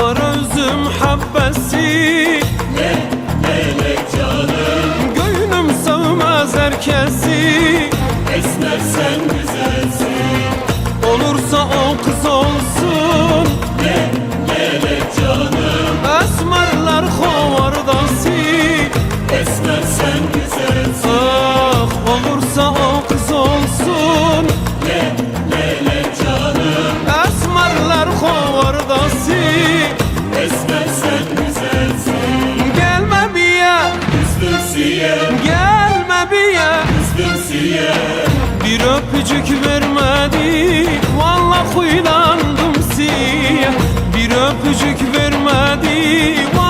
Kara üzüm habbesi. Melek canım? Gönlüm sığmaz herkesi. Esmer sen güzelsin. Olursa o kız olsun Gelme biye Üzdüm siye Bir öpücük vermedi Valla huylandım siye Bir öpücük vermedi Valla